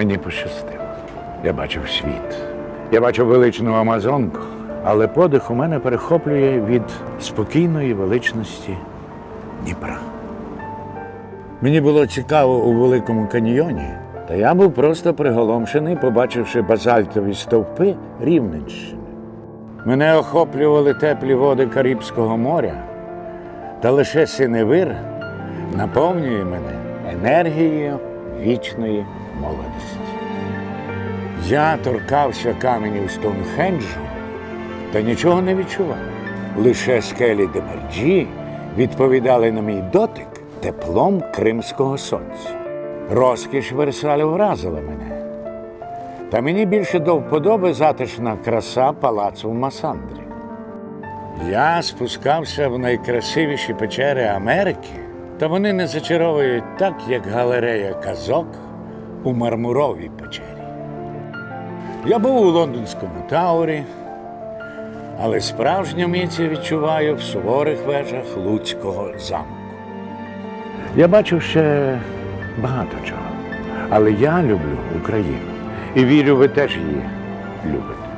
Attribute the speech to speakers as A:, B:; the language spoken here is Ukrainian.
A: Мені пощастило. Я бачив світ. Я бачив величну Амазонку, але подих у мене перехоплює від спокійної величності Дніпра. Мені було цікаво у Великому каньйоні, та я був просто приголомшений, побачивши базальтові стовпи Рівненщини. Мене охоплювали теплі води Карибського моря, та лише синевир наповнює мене енергією вічної молодості. Я торкався каменів Стоунхенджу та нічого не відчував. Лише скелі Демерджі відповідали на мій дотик теплом кримського сонця. Розкіш Версалю вразила мене. Та мені більше до вподоби затишна краса палацу в Масандрі. Я спускався в найкрасивіші печери Америки, та вони не зачаровують так, як галерея казок у мармуровій печері. Я був у лондонському таурі, але справжню міць відчуваю в суворих вежах Луцького замку. Я бачив ще багато чого, але я люблю Україну і вірю, ви теж її любите.